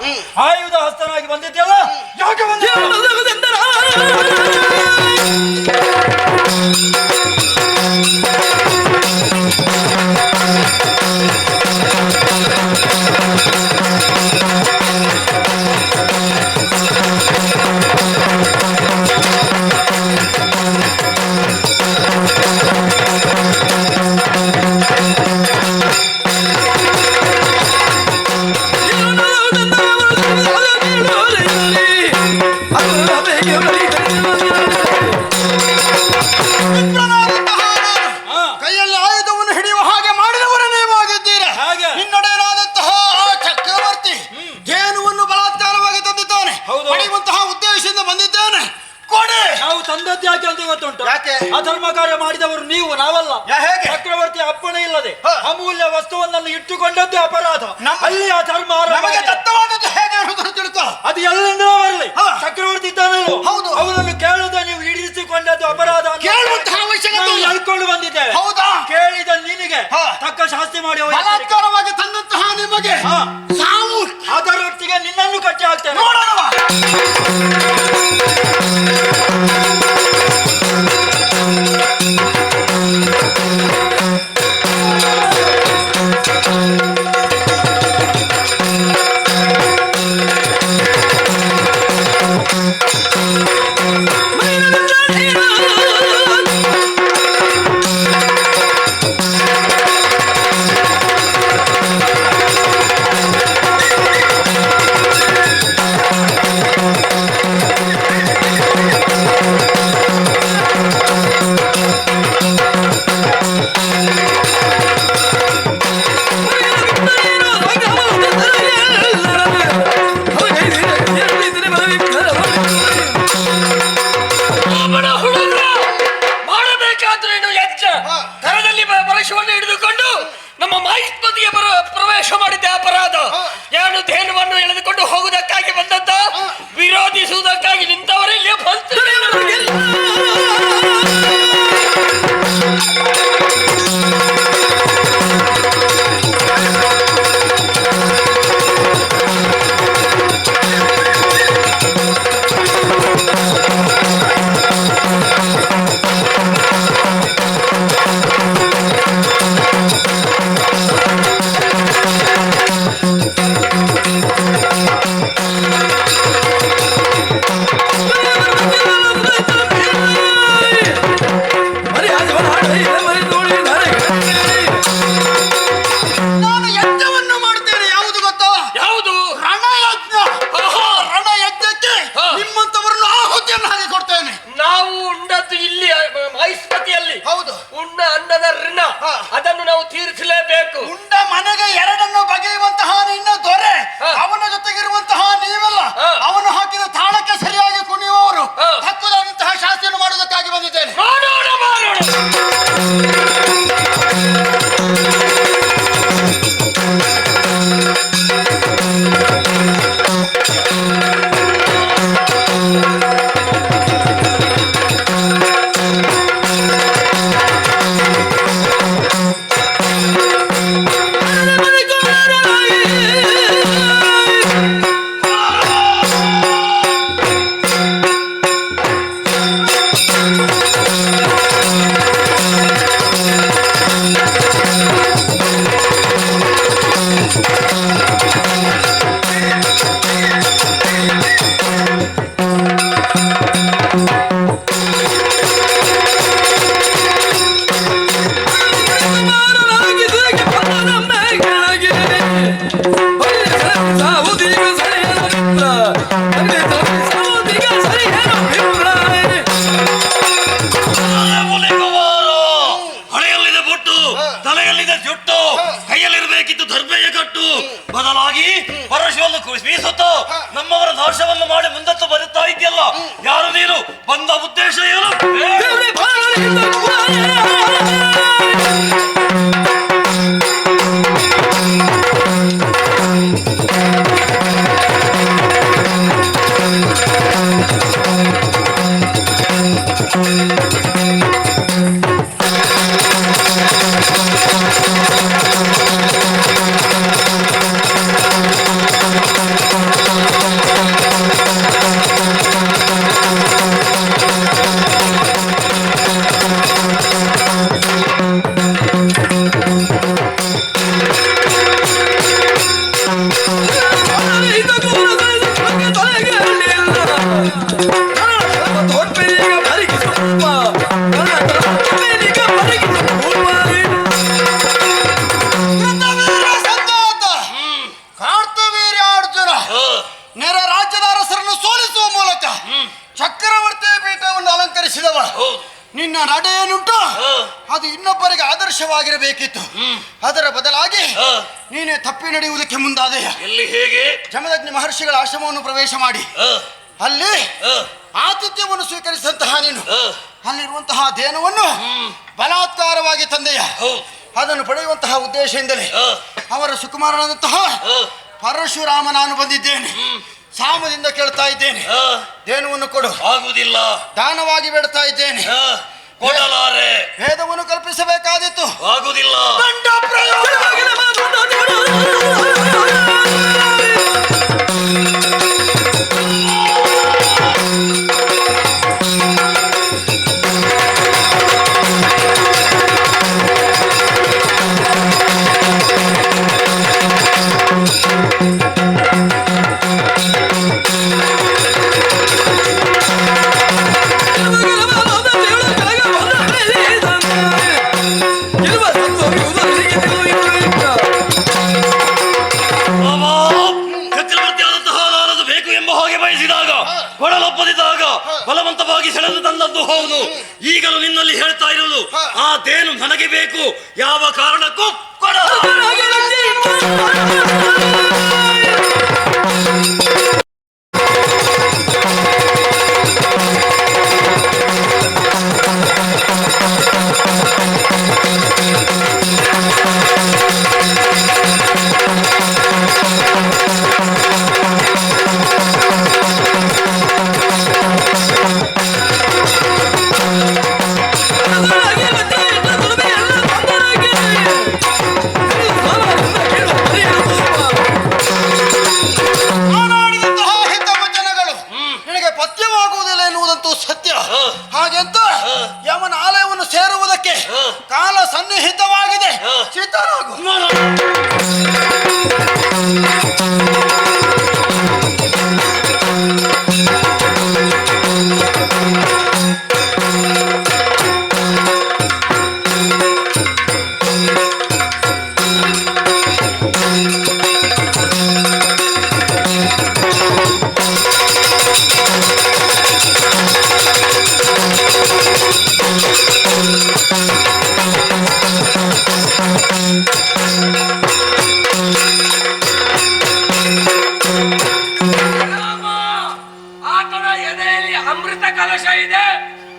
ಹ್ಮ್. ಆಯುಧ ಹಸ್ತನಾಗಿ ಬಂದಿದ್ದೆಲ್ಲ ಯಾಕೆ ಬಂದ ಹೌದು. ಪಡೆಯುವಂತಹ ಉದ್ದೇಶದಿಂದ ಬಂದಿದ್ದೇನೆ ಕೊಡಿ ನಾವು ತಂದದ್ದು ಯಾಕೆ ಅಂತ ಗೊತ್ತುಂಟು ಯಾಕೆ? ಅಧರ್ಮ ಕಾರ್ಯ ಮಾಡಿದವರು ನೀವು ನಾವಲ್ಲ ಯಾ, ಹೇಗೆ? ಚಕ್ರವರ್ತಿ ಅಪ್ಪಣೆ ಇಲ್ಲದೆ ಹ. ಅಮೂಲ್ಯ ವಸ್ತುವನ್ನನ್ನು ಇಟ್ಟುಕೊಂಡದ್ದು ಅಪರಾಧ ನಮ್ಮ- ಅಲ್ಲಿ ಅಧರ್ಮ ನಮಗೆ ಆರಂಭವಾಗಿದೆ. ದತ್ತವಾದದ್ದು ಹೇಗೆ ತಿಳ್ಕೊ ಅದು ಎಲ್ಲಿಂದ ಬರಲಿ ಹ. ಚಕ್ರವರ್ತಿ ಇದ್ದಾನಲ್ಲ ಹೌದು. ಅವನನ್ನು ಕೇಳದೆ ನೀವು ಹಿಡಿಸಿಕೊಂಡದ್ದು ಅಪರಾಧ ಅಂತ ಕೇಳುವಂತಹ ಅವಶ್ಯಕತೆ ನಾವು ಇಲ್ಲ. ಹೇಳ್ಕೊಂಡು ಬಂದಿದ್ದೇವೆ ಹೌದಾ ಕೇಳಿದ ನಿನಗೆ ಹ. ತಕ್ಕ ಶಾಸ್ತಿ ಮಾಡಿ ಬಲಾತ್ಕಾರವಾಗಿ ತಂದಂತಹ ನಿಮಗೆ ಹಾ. ಸಾವು ಅದರೊಟ್ಟಿಗೆ ನಿನ್ನನ್ನು ಕಟ್ಟಿ ಹಾಕ್ತೇನೆ. ನೋಡೋಣ ಆದರ್ಶವಾಗಿರಬೇಕಿತ್ತು ಅದರ ಬದಲಾಗಿ. ನೀನೇ ತಪ್ಪಿ ನಡೆಯುವುದಕ್ಕೆ ಮುಂದಾದೆಯ ಎಲ್ಲಿ ಹೇಗೆ? ಜಮದಗ್ನಿ ಮಹರ್ಷಿಗಳ ಆಶ್ರಮವನ್ನು ಪ್ರವೇಶ ಮಾಡಿ. ಅಲ್ಲಿ ಆತಿಥ್ಯವನ್ನು ಸ್ವೀಕರಿಸಿದಂತಹ ನೀನು. ಅಲ್ಲಿರುವಂತಹ ದೇನವನ್ನು ಬಲಾತ್ಕಾರವಾಗಿ ತಂದೆಯ. ಅದನ್ನು ಪಡೆಯುವಂತಹ ಉದ್ದೇಶದಿಂದಲೇ. ಅವರ ಸುಕುಮಾರನಾದಂತಹ ಪರಶುರಾಮ ನಾನು ಬಂದಿದ್ದೇನೆ. ಸಾಮದಿಂದ ಕೇಳ್ತಾ ಇದ್ದೇನೆ. ದೇನವನ್ನು ಕೊಡು. ಆಗುವುದಿಲ್ಲ. ದಾನವಾಗಿ ಬೇಡ್ತಾ ಇದ್ದೇನೆ. ಕೊಡಲಾರೆ. ಭೇದವನ್ನು ಕಲ್ಪಿಸಬೇಕಾದಿತ್ತು ಆಗುವುದಿಲ್ಲ ಹೌದು. ಈಗಲೂ ನಿನ್ನಲ್ಲಿ ಹೇಳ್ತಾ ಇರೋದು ಆ ದೇನು ನನಗೆ ಬೇಕು. ಯಾವ ಕಾರಣಕ್ಕೂ ಕೊಡ ಅಮೃತ ಕಲಶ ಇದೆ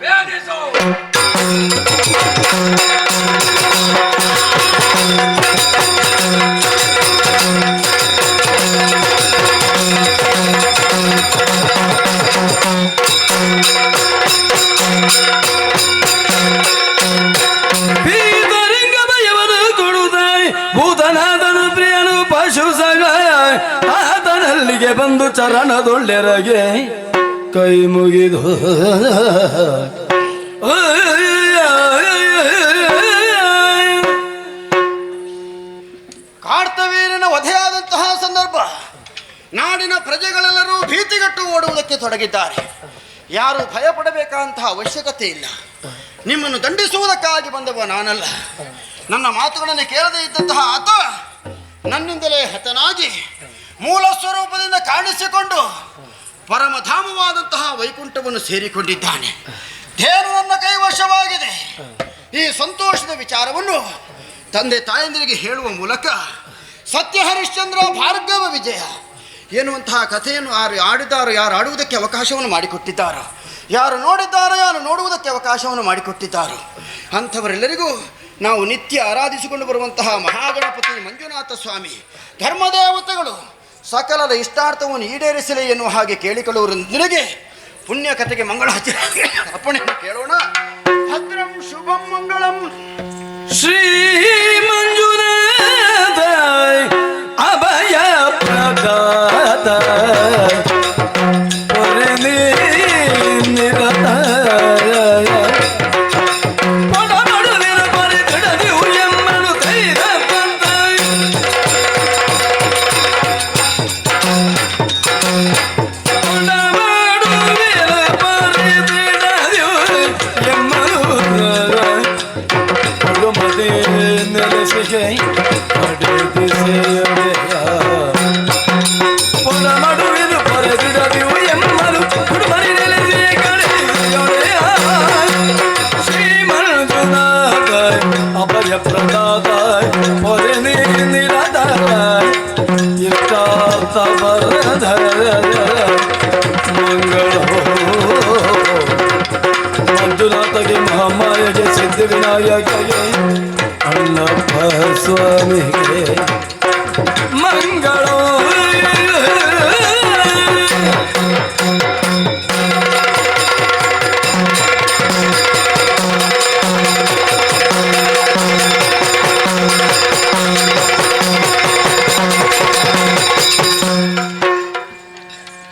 ಭೇದಿಸು ಭೀತಲಿಂಗಮಯವನ್ನು ಬಂದು ಚರಣದೊಳ್ಳೆರಗೆ ಕೈ ಮುಗಿದು. ಕಾರ್ತವೀರನ ವಧೆಯಾದಂತಹ ಸಂದರ್ಭ. ನಾಡಿನ ಪ್ರಜೆಗಳೆಲ್ಲರೂ ಭೀತಿಗಟ್ಟು ಓಡುವುದಕ್ಕೆ ತೊಡಗಿದ್ದಾರೆ. ಯಾರು ಭಯಪಡಬೇಕಂತಹ ಅವಶ್ಯಕತೆ ಇಲ್ಲ. ನಿಮ್ಮನ್ನು ದಂಡಿಸುವುದಕ್ಕಾಗಿ ಬಂದವ ನಾನಲ್ಲ. ನನ್ನ ಮಾತುಗಳನ್ನು ಕೇಳದೇ ಇದ್ದಂತಹ ಆತ ನನ್ನಿಂದಲೇ ಹತನಾಗಿ ಮೂಲ ಸ್ವರೂಪದಿಂದ ಕಾಣಿಸಿಕೊಂಡು ಪರಮಧಾಮವಾದಂತಹ ವೈಕುಂಠವನ್ನು ಸೇರಿಕೊಂಡಿದ್ದಾನೆ. ಧೇನು ನನ್ನ ಕೈವಶವಾಗಿದೆ. ಈ ಸಂತೋಷದ ವಿಚಾರವನ್ನು ತಂದೆ ತಾಯಂದಿರಿಗೆ ಹೇಳುವ ಮೂಲಕ ಸತ್ಯ ಹರಿಶ್ಚಂದ್ರ ಭಾರ್ಗವ ವಿಜಯ ಎನ್ನುವಂತಹ ಕಥೆಯನ್ನು ಯಾರು ಆಡಿದ್ದಾರೋ, ಯಾರು ಆಡುವುದಕ್ಕೆ ಅವಕಾಶವನ್ನು ಮಾಡಿಕೊಟ್ಟಿದ್ದಾರೋ, ಯಾರು ನೋಡಿದ್ದಾರೋ, ಯಾರು ನೋಡುವುದಕ್ಕೆ ಅವಕಾಶವನ್ನು ಮಾಡಿಕೊಟ್ಟಿದ್ದಾರೋ, ಅಂಥವರೆಲ್ಲರಿಗೂ ನಾವು ನಿತ್ಯ ಆರಾಧಿಸಿಕೊಂಡು ಬರುವಂತಹ ಮಹಾಗಣಪತಿ ಮಂಜುನಾಥ ಸ್ವಾಮಿ ಧರ್ಮದೇವತೆಗಳು ಸಕಲದ ಇಷ್ಟಾರ್ಥವನ್ನು ಈಡೇರಿಸಲಿ ಎನ್ನುವ ಹಾಗೆ ಕೇಳಿಕೊಳ್ಳುವರೊಂದಿಗೆ ಪುಣ್ಯ ಕಥೆಗೆ ಮಂಗಳ ಅಪ್ಪಣೆ ಕೇಳೋಣ. ಭದ್ರಂ ಶುಭಂ ಮಂಗಳಂ. ಶ್ರೀ ಮಂಜುನಾಥ ಅಭಯ ಪ್ರದಾತ. ಸಿದ್ಧವಿನಾಯಕಗೆ ಅಣ್ಣಪ್ಪ ಸ್ವಾಮಿಗೆ ಮಂಗಳೋ